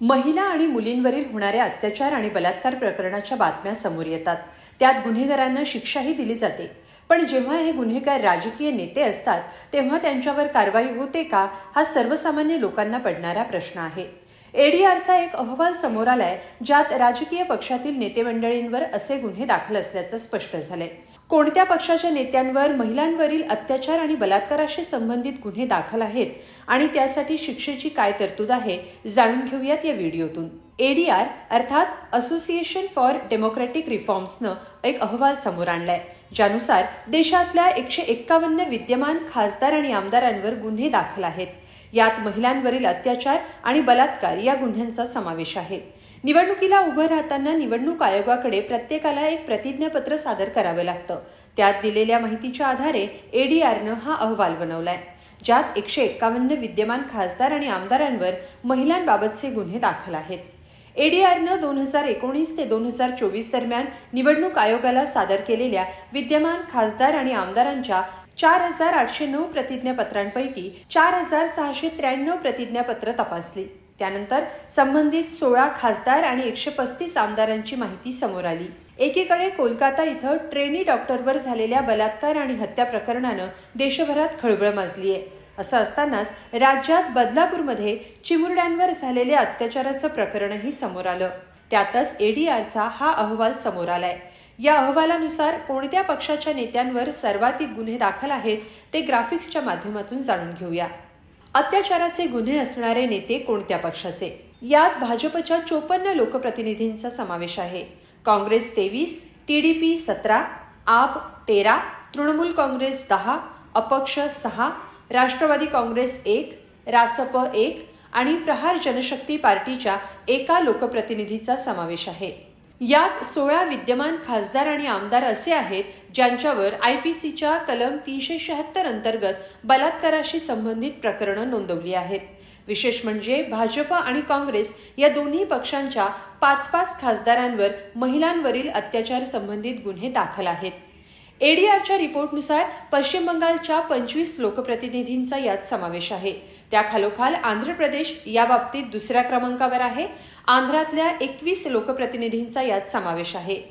महिला आणि मुलींवरील होणाऱ्या अत्याचार आणि बलात्कार प्रकरणाच्या बातम्या समोर येतात. त्यात गुन्हेगारांना शिक्षाही दिली जाते. पण जेव्हा हे गुन्हेगार राजकीय नेते असतात तेव्हा त्यांच्यावर कारवाई होते का हा सर्वसामान्य लोकांना पडणारा प्रश्न आहे. एडीआरचा एक अहवाल समोर आलाय ज्यात राजकीय पक्षातील नेतेमंडळींवर असे गुन्हे दाखल असल्याचं स्पष्ट झालंय. कोणत्या पक्षाच्या नेत्यांवर महिलांवरील अत्याचार आणि बलात्काराशी संबंधित गुन्हे दाखल आहेत आणि त्यासाठी शिक्षेची काय तरतूद आहे जाणून घेऊयात या व्हिडिओतून. एडीआर अर्थात असोसिएशन फॉर डेमोक्रॅटिक रिफॉर्म्सनं एक अहवाल समोर आणलाय ज्यानुसार देशातल्या एकशे एक्कावन्न विद्यमान खासदार आणि आमदारांवर गुन्हे दाखल आहेत. यात महिलांवरील अत्याचार आणि बलात्कार या गुन्ह्यांचा समावेश आहे. निवडणुकीला उभं राहताना निवडणूक आयोगाकडे प्रत्येकाला एक प्रतिज्ञापत्र सादर करावं लागतं. त्यात दिलेल्या माहितीच्या आधारे एडीआरनं हा अहवाल बनवलाय. ज्यात एकशे एक्कावन्न विद्यमान खासदार आणि आमदारांवर महिलांबाबतचे गुन्हे दाखल आहेत. एडीआरनं दोन हजार एकोणीस ते दोन हजार चोवीस दरम्यान निवडणूक आयोगाला सादर केलेल्या विद्यमान खासदार आणि आमदारांच्या चार हजार आठशे नऊ प्रतिज्ञापत्रांपैकी चार हजार सहाशे त्र्याण्णव प्रतिज्ञापत्र तपासली. त्यानंतर संबंधित सोळा खासदार आणि एकशे पस्तीस आमदारांची माहिती समोर आली. एकीकडे कोलकाता इथं ट्रेनी डॉक्टरवर झालेल्या बलात्कार आणि हत्या प्रकरणानं देशभरात खळबळ माजली आहे असं असतानाच राज्यात बदलापूरमध्ये चिमुरड्यांवर झालेल्या अत्याचाराचं प्रकरणही समोर आलं. त्यातच एडीआरचा हा अहवाल समोर आलाय. या अहवालानुसार कोणत्या पक्षाच्या नेत्यांवर सर्वाधिक गुन्हे दाखल आहेत ते ग्राफिक्सच्या माध्यमातून जाणून घेऊया. अत्याचाराचे गुन्हे असणारे नेते कोणत्या पक्षाचे? यात भाजपच्या चोपन्न लोकप्रतिनिधींचा समावेश आहे. काँग्रेस तेवीस टीडीपी सतरा आप तेरा तृणमूल काँग्रेस दहा अपक्ष सहा राष्ट्रवादी काँग्रेस एक रासप एक आणि प्रहार जनशक्ती पार्टीच्या एका लोकप्रतिनिधीचा समावेश आहे. यात सोळा विद्यमान खासदार आणि आमदार असे आहेत ज्यांच्यावर आय पी सीच्या कलम तीनशे शहात्तर अंतर्गत बलात्काराशी संबंधित प्रकरणं नोंदवली आहेत. विशेष म्हणजे भाजपा आणि काँग्रेस या दोन्ही पक्षांच्या पाच पाच खासदारांवर महिलांवरील अत्याचार संबंधित गुन्हे दाखल आहेत. एडीआरच्या रिपोर्टनुसार पश्चिम बंगालच्या पंचवीस लोकप्रतिनिधींचा यात समावेश आहे. त्याखालोखाल आंध्र प्रदेश या बाबतीत दुसऱ्या क्रमांकावर आहे. आंध्रातल्या एकवीस लोकप्रतिनिधींचा यात समावेश आहे.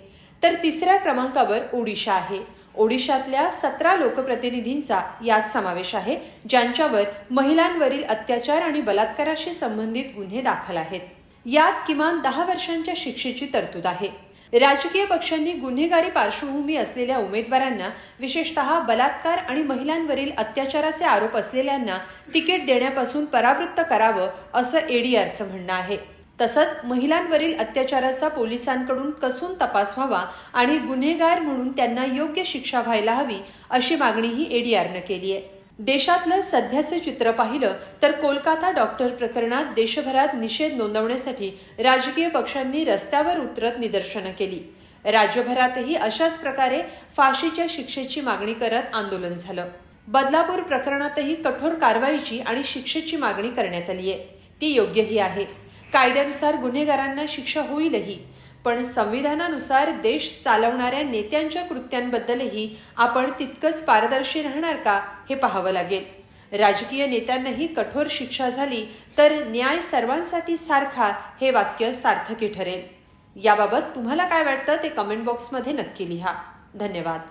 तर तिसऱ्या क्रमांकावर ओडिशा आहे. ओडिशातल्या सतरा लोकप्रतिनिधींचा यात समावेश आहे ज्यांच्यावर महिलांवरील अत्याचार आणि बलात्काराशी संबंधित गुन्हे दाखल आहेत. यात किमान दहा वर्षांच्या शिक्षेची तरतूद आहे. राजकीय पक्षांनी गुन्हेगारी पार्श्वभूमी असलेल्या उमेदवारांना विशेषतः बलात्कार आणि महिलांवरील अत्याचाराचे आरोप असलेल्यांना तिकीट देण्यापासून परावृत्त करावं असं एडीआरचं म्हणणं आहे. तसंच महिलांवरील अत्याचाराचा पोलिसांकडून कसून तपास व्हावा आणि गुन्हेगार म्हणून त्यांना योग्य शिक्षा व्हायला हवी अशी मागणीही एडीआरनं केली आहे. देशातलं सध्याचे चित्र पाहिलं तर कोलकाता डॉक्टर प्रकरणात देशभरात निषेध नोंदवण्यासाठी राजकीय पक्षांनी रस्त्यावर उतरत निदर्शनं केली. राज्यभरातही अशाच प्रकारे फाशीच्या शिक्षेची मागणी करत आंदोलन झालं. बदलापूर प्रकरणातही कठोर कारवाईची आणि शिक्षेची मागणी करण्यात आली आहे ती योग्यही आहे. कायद्यानुसार गुन्हेगारांना शिक्षा होईलही. पण संविधानानुसार देश चालवणाऱ्या नेत्यांच्या कृत्यांबद्दलही आपण तितकंच पारदर्शी राहणार का हे पाहावं लागेल. राजकीय नेत्यांनाही कठोर शिक्षा झाली तर न्याय सर्वांसाठी सारखा हे वाक्य सार्थकी ठरेल. याबाबत तुम्हाला काय वाटतं ते कमेंट बॉक्समध्ये नक्की लिहा. धन्यवाद.